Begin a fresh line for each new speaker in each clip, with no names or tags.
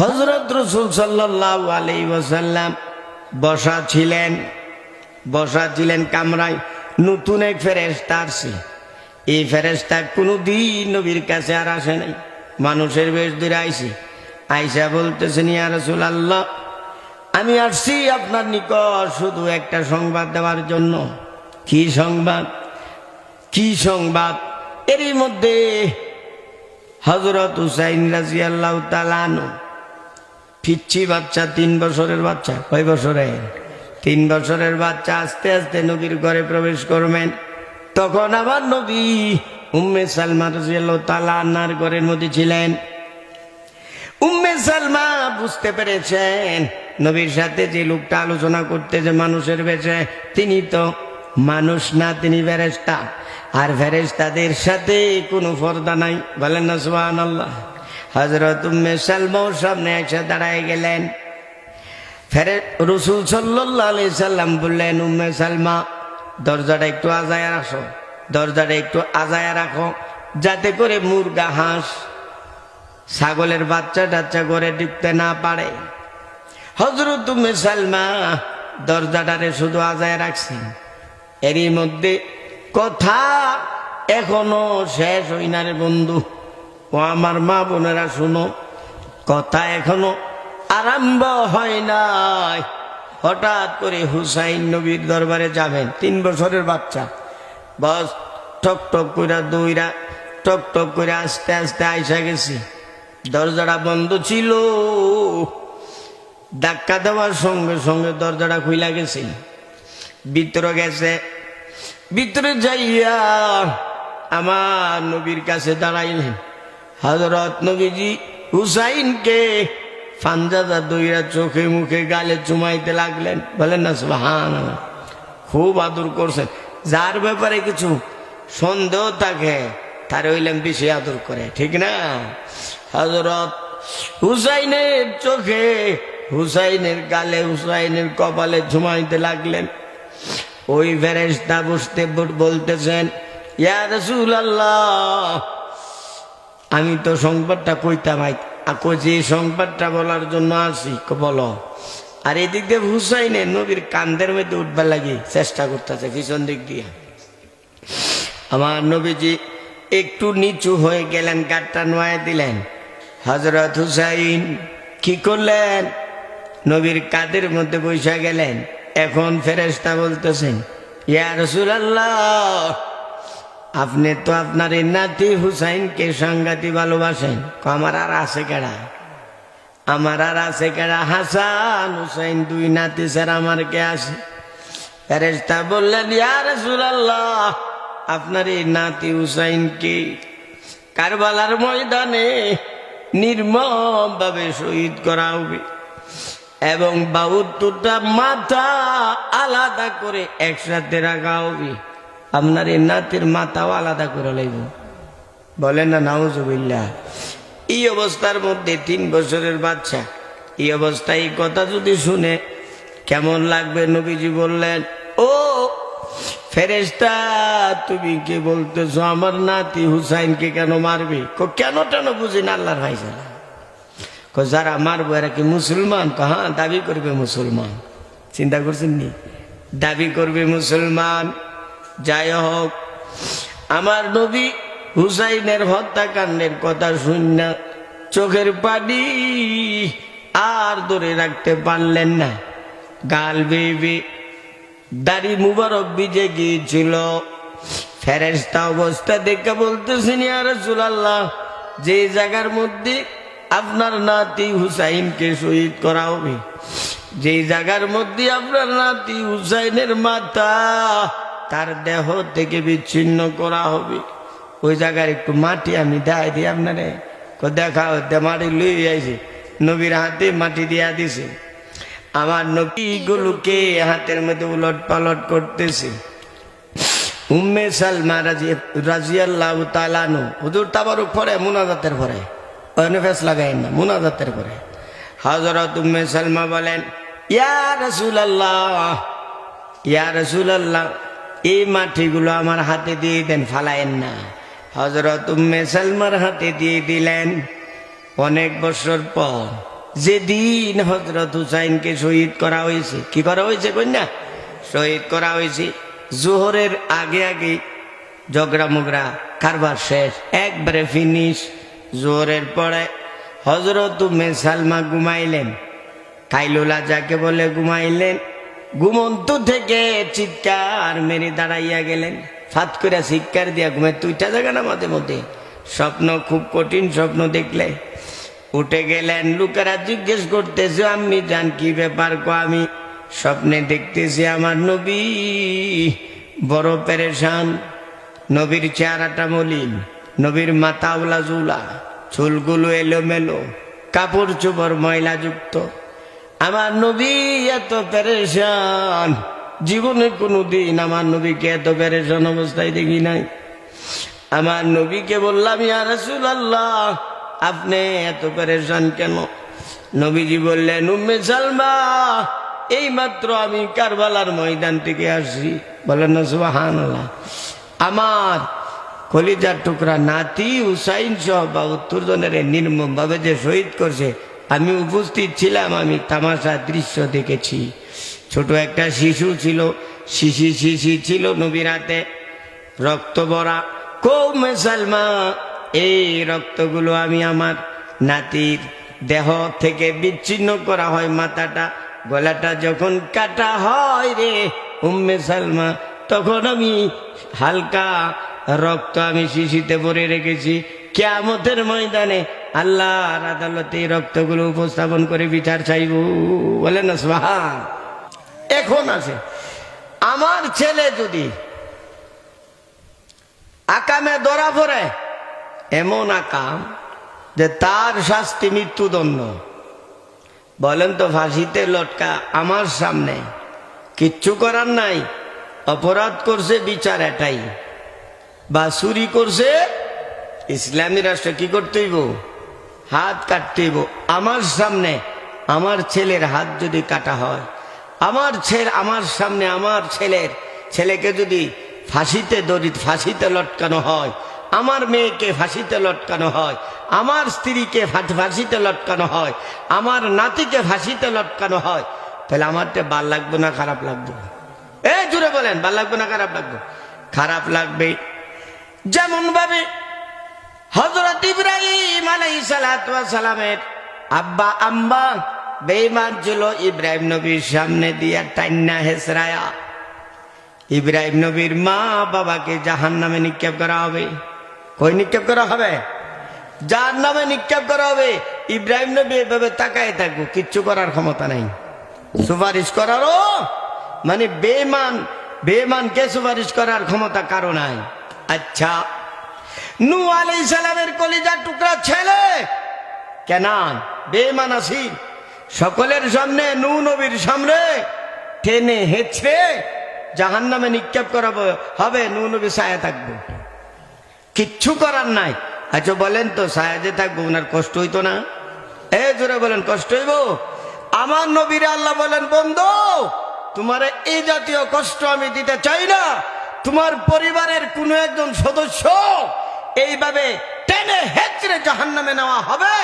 হজরত রসুল ওসাল্লাম বসা ছিলেন বসা ছিলেন কামরায়, নতুন এক ফেরেস্তা আসছে। এই ফেরেস্তা কোনোদিন নবীর কাছে আর আসে নাই, মানুষের বেশ দূরে আইসি আইসা বলতেছেন, ইয়া রসুল আল্লাহ আমি আসছি আপনার নিকট শুধু একটা সংবাদ দেওয়ার জন্য। কি সংবাদ? কি সংবাদ? এরই মধ্যে হজরত হুসাইন রাজি আল্লাহ তালানো পিচ্ছি বাচ্চা, তিন বছরের বাচ্চা। কয় বছরের তিন বছরের বাচ্চা আস্তে আস্তে নবীর ঘরে প্রবেশ করবেন। তখন আবার নবী উম্মে সালমা রাজিয়াল্লাহ আন্নার ঘরের মধ্যে ছিলেন। উম্মে সালমা বুঝতে পেরেছেন, নবীর সাথে যে লোকটা আলোচনা করতে যে মানুষের বেশে তিনি তো মানুষ না, তিনি ফেরেস্তা আর ফেরেস্তাদের সাথে কোনো ফর্দা নাই। বলেন না সুহান আল্লাহ হজরত উম্মে সালমাও সামনে এসে দাঁড়ায় গেলেন। ফেরে রসুল সাল্লাহ আলি সাল্লাম বললেন, উম্মে সালমা, দরজাটা একটু আজায়া রাখো, দরজাটা একটু আজায়া রাখো, যাতে করে মুরগা হাঁস ছাগলের বাচ্চা টাচ্চা করে ঢুকতে না পারে। হজরত তুমি সালমা দরজাটারে শুধু আজায় রাখছেন এরই মধ্যে কথা এখনও শেষ হই না রে বন্ধু। ও আমার মা বোনেরা, শুনো, কথা এখনও আরম্ভ হয় নাই। হঠাৎ করে হুসাইন নবীর দরবারে যাবেন, তিন বছরের বাচ্চা। বস টক টক করে দইরা টক টক করে আস্তে আস্তে আইসা গেছি। দরজাটা বন্ধ ছিল। ধাক্কা দেওয়ার সঙ্গে সঙ্গে দরজাটা খুইলা গেছে। ভিতরে গেছে। ভিতরে যাইয়া আমার নবীর কাছে দাঁড়াইলেন। হজরত নবীজি হুসাইনকে ফানজাদা দইরা চোখে মুখে গালে চুমাইতে লাগলেন। বলেন না সুবহান খুব আদর করছেন। যার ব্যাপারে কিছু সন্দেহ থাকে, তার হইলাম বেশি আদর করে, ঠিক না? হজরত হুসাইনের চোখে হুসাইনের গালে, হুসাইনের কপালে ঝুমাইতে লাগলেন। ওই ফেরেস্তা বসতে বলতেছেন, ইয়া রসুল আল্লাহ আমি তো সংবাদটা কইতাম যে সংবাদটা বলার জন্য আসি বলো। আর এদিক দিয়ে হুসাইনে নবীর কান্দের মধ্যে উঠবার লাগে, চেষ্টা করতেছে পিছন দিক দিয়ে। আমার নবীজি একটু নিচু হয়ে গেলেন, গাটটা নোয়া দিলেন। হজরত হুসাইন কি করলেন? নবীর কাদের মধ্যে বৈশা গেলেন। এখন ফেরেস্তা বলতেছেন, ইয়া রসুলাল্লাহ আপনি তো আপনার এই নাতি হুসাইনকে সাংঘাতি ভালোবাসেন। ক, আমার আর আছে কেডা? আমার আর আছে কেডা? হাসান হুসাইন দুই নাতি স্যার আমার কে আছে? ফেরেস্তা বললেন ইয়া রসুলাল্লাহ আপনার এই নাতি হুসাইনকে কারবালার ময়দানে নির্মম ভাবে শহীদ করা হবে এবং বাহুত্তরটা মাথা আলাদা করে একসাথে রাখা হবে? আপনার এই নাতির মাথাও আলাদা করে লাগবে বলেন না নাউজুবিল্লা এই অবস্থার মধ্যে তিন বছরের বাচ্চা। এই অবস্থায় এই কথা যদি শুনে কেমন লাগবে নবীজি বললেন, ও ফেরেস্তা তুমি কি বলতেছো আমার নাতি হুসাইনকে কেন মারবে? কো, কেন কেন বুঝি না আল্লাহর ভাইসালা কো, যারা মারবো এরা কি মুসলমান? কো হ্যাঁ দাবি করবে মুসলমান। চিন্তা করছেন নি? দাবি করবে মুসলমান যাই হোক, আমার নবী হুসাইনের হত্যাকাণ্ডের কথা শুন চোখের পানি আর ধরে রাখতে পারলেন না। গাল বেবে দাড়ি মুবারক বিজে গিয়েছিল। ফেরেস্তা অবস্থা দেখে বলতেছেন আর আল্লাহ যে জায়গার মধ্যে আপনার নাতি হুসাইনকে শহীদ করা হবে, যে জায়গার মধ্যে আপনার নাতি হুসাইনের মাথা তার দেহ থেকে বিচ্ছিন্ন করা হবে। ওই জায়গার একটু মাটি আমি দেয় দিই আপনারে। দেখা হতে মাটি লুই আইছে। নবীর হাতে মাটি দিয়া দিছে। আমার নবীগুলোকে হাতের মধ্যে উলট পালট করতেছে। উম্মে সালমা রাজি, রাজিয়াল্লাহ তালানু হুজুর তাবারুক পরে, মুনাজাতের পরে। ওখানে ফেস লাগাই না, মুনাজাতের পরে। হজরত উম্মে সালমা বলেন, ইয়া রসুল আল্লাহ ইয়া রসুল আল্লাহ এই মাটিগুলো আমার হাতে দিয়ে দেন, ফালায়েন না। হজরত উম্মে সালমার হাতে দিয়ে দিলেন। অনেক বছর পর যেদিন হজরত হুসাইনকে শহীদ করা হয়েছে, কি করা হয়েছে কন্যা? শহীদ করা হয়েছে। জোহরের আগে আগে ঝগড়া মুগরা কারবার শেষ, একবারে ফিনিশ জোহরের পরে হজরত উম্মে সালমা ঘুমাইলেন। কাইলুলা যাকে বলে ঘুমাইলেন। ঘুমন্ত থেকে চিৎকার মেরে দাঁড়াইয়া গেলেন। ফাত করে চিৎকার দিয়া ঘুমে তুইটা জায়গা না মাঝে মধ্যে? স্বপ্ন খুব কঠিন স্বপ্ন দেখলে। উঠে গেলেন, লোকেরা জিজ্ঞেস করতেছে আমি জান, কি ব্যাপার কো আমি? স্বপ্নে দেখতেছি আমার নবী, বড় পেরেশান। নবীর চেহারাটা মলিন, নবীর মাথা উলা জুলা চুলগুলো এলোমেলো, কাপড় চোপড় ময়লা যুক্ত আমার নবী এত পেরেশান। জীবনে কোনো দিন আমার নবীকে এত পেরেশান অবস্থায় দেখি নাই। আমার নবীকে বললাম, ইয়া আল্লাহ আপনি এত পেরেশান কেন? নবীজি বললেন, উম্মে সালমা এই মাত্র আমি কারবালার ময়দান থেকে আসছি। বলেন না, সুবহানাল্লাহ। আমার কলিজার টুকরা নাতি হুসাইন সহ বা উত্তর জনের নির্মম ভাবে যে শহীদ করছে আমি উপস্থিত ছিলাম, আমি তামাশা দৃশ্য দেখেছি। ছোট একটা শিশু ছিল, শিশি শিশি ছিল নবীর হাতে রক্ত ভরা। কৌমে সালমা, এই রক্তগুলো আমি আমার নাতির দেহ থেকে বিচ্ছিন্ন করা হয়, মাথাটা, গলাটা যখন কাটা হয় রে উম্মে সালমা, তখন আমি হালকা রক্ত আমি শিশিতে ভরে রেখেছি। কেয়ামতের ময়দানে আল্লাহর আদালতে রক্তগুলো উপস্থাপন করে বিচার চাইব। না, সুবহান। এখন আছে। আমার ছেলে যদি আকামে ধরা পড়ে, এমন আকাম যে তার শাস্তি মৃত্যুদণ্ড। বলেন তো, ফাঁসিতে লটকা আমার সামনে কিচ্ছু করার নাই, অপরাধ করছে বিচার এটাই। বা চুরি করছে ইসলামী রাষ্ট্র, কি করতে হইব? হাত কাটতেইব। আমার সামনে আমার ছেলের হাত যদি কাটা হয়, আমার ছেলে, আমার সামনে আমার ছেলের ছেলেকে যদি ফাঁসিতে দড়ি ফাঁসিতে লটকানো হয়, আমার মেয়েকে ফাঁসিতে লটকানো হয়, আমার স্ত্রীকে ফাঁসিতে লটকানো হয়, আমার নাতিকে ফাঁসিতে লটকানো হয়, তাহলে আমারটা ভালো লাগবে না খারাপ লাগবে? এ জুড়ে বলেন, ভালো লাগবে না খারাপ লাগবে? খারাপ লাগবে যেমন ভাবে হজরত ইব্রাহিম আলাই সালামের আব্বা আম্বা বেইমান ছিল ইব্রাহিম নবীর সামনে দিয়া টাইনা হেসরায়া। ইব্রাহিম নবীর মা বাবাকে জাহান নামে নিক্ষেপ করা হবে। কই নিক্ষেপ করা হবে? যার নামে নিক্ষেপ করা হবে। ইব্রাহিম নবী এভাবে তাকায় থাকব কিচ্ছু করার ক্ষমতা নাই। সুপারিশ করারও মানে বেমান বেমানকে সুপারিশ করার ক্ষমতা কারও নাই। আচ্ছা নু আলাই সালামের কলিজার টুকরা ছেলে। কেনান বেমান আসি সকলের সামনে নু নবীর সামনে টেনে হেঁচড়ে জাহান নামে নিক্ষেপ করাবো, হবে নু নবী ছায়া থাকব। কিচ্ছু করার নাই। আচ্ছা বলেন তো সায়াজে থাকব ওনার কষ্ট হইতো না? এ, জোরে বলেন, কষ্ট হইব? আমার নবীরে আল্লাহ বলেন, বন্ধু, তোমার এই জাতীয় কষ্ট আমি দিতে চাই না। তোমার পরিবারের কোনো একজন সদস্য এইভাবে টেনে হেঁচড়ে জাহান নামে নেওয়া হবে।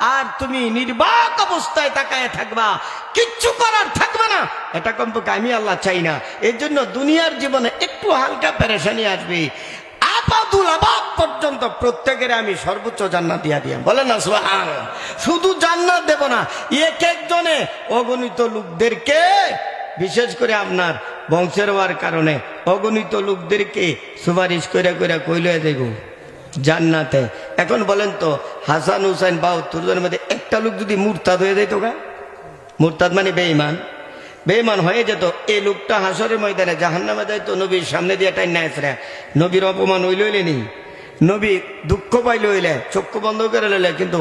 আর তুমি নির্বাক অবস্থায় তাকায় থাকবা। কিচ্ছু করার থাকবে না। এটা কমপক্ষে আমি আল্লাহ চাই না। এর জন্য দুনিয়ার জীবনে একটু হালকা পেরেশানি আসবে। আপাদুল আবাদ পর্যন্ত প্রত্যেকের আমি সর্বোচ্চ জান্নাত দিয়া দিয়া বলে না শুধু জান্নাত দেব না, এক একজনে অগণিত লোকদেরকে, বিশেষ করে আপনার বংশের হওয়ার কারণে, অগণিত লোকদেরকে সুপারিশ করে করে কইলে দেব। জান্নাতে। এখন বলেন তো, হাসান হুসাইন বাহাত্তর মধ্যে একটা লোক যদি মুরতাদ হয়ে যেত গা মুরতাদ মানে বেঈমান। বেঈমান হয়ে যেত, এই লোকটা হাসরের ময়দানে জাহান নামে যাইতো, নবীর সামনে দিয়ে টাইন এসরা নবীর অপমান হইল হইলেনি নবী দুঃখ পাইল হইলে, চক্ষু বন্ধ করে লইলে, কিন্তু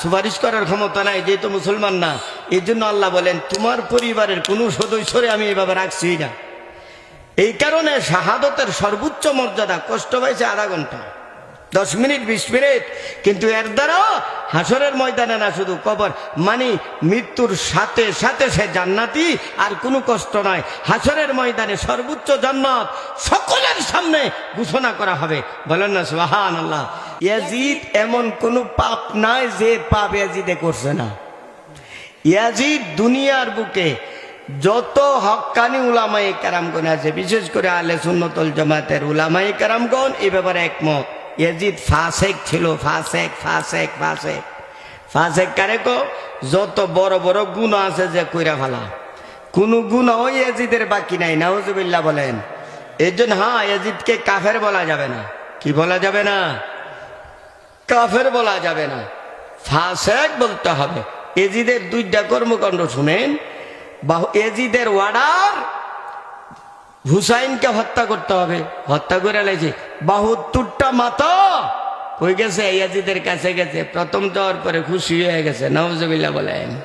সুপারিশ করার ক্ষমতা নাই, যেহেতু মুসলমান না, এই জন্য আল্লাহ বলেন, তোমার পরিবারের কোনো সদস্যরে আমি এভাবে রাখছি না। এই কারণে শাহাদতের সর্বোচ্চ মর্যাদা কষ্ট পাইছে আধা ঘণ্টা। দশ মিনিট, বিশ মিনিট। কিন্তু এর দ্বারা হাসরের ময়দানে না শুধু কবর মানে মৃত্যুর সাথে সাথে সে জান্নাতি, আর কোনো কষ্ট নয়। হাসরের ময়দানে সর্বোচ্চ জান্নাত সকলের সামনে ঘোষণা করা হবে। বলেন না সুহান আল্লাহ ইয়াজিদ এমন কোনো পাপ নাই যে পাপ ইয়াজিদে করছে না। ইয়াজিদ দুনিয়ার বুকে যত হক্কানি উলামায়ে কারামগণ আছে, বিশেষ করে আলে সুন্নতল জামাতের উলামায়ে কারামগণ, এ ব্যাপারে একমত। ইয়াজিদ, ফাসেক ছিল, ফাসেক ফাসেক ফাসেক। ফাসেক কারে কো? যত বড় বড় গুণ আছে যে কইরা ফালা। কোন গুণ ওই ইয়াজিদের বাকি নাই, নাউজুবিল্লাহ বলেন। এর জন্য হ্যাঁ ইয়াজিদকে কাফের বলা যাবে না। কি বলা যাবে না? কাফের বলা যাবে না। ফাসেক বলতে হবে। এজিদের দুইটা কর্মকাণ্ড শুনেন। বাহু এজিদের ওয়ার্ডার হুসাইনকে হত্যা করতে হবে। হত্যা করে লাইছে। বাহুত্তরটা মাথা হয়ে গেছে? ইয়াজিদের কাছে গেছে। প্রথম যাওয়ার পরে খুশি হয়ে গেছে। নওয়াজবিল্লা বলেন।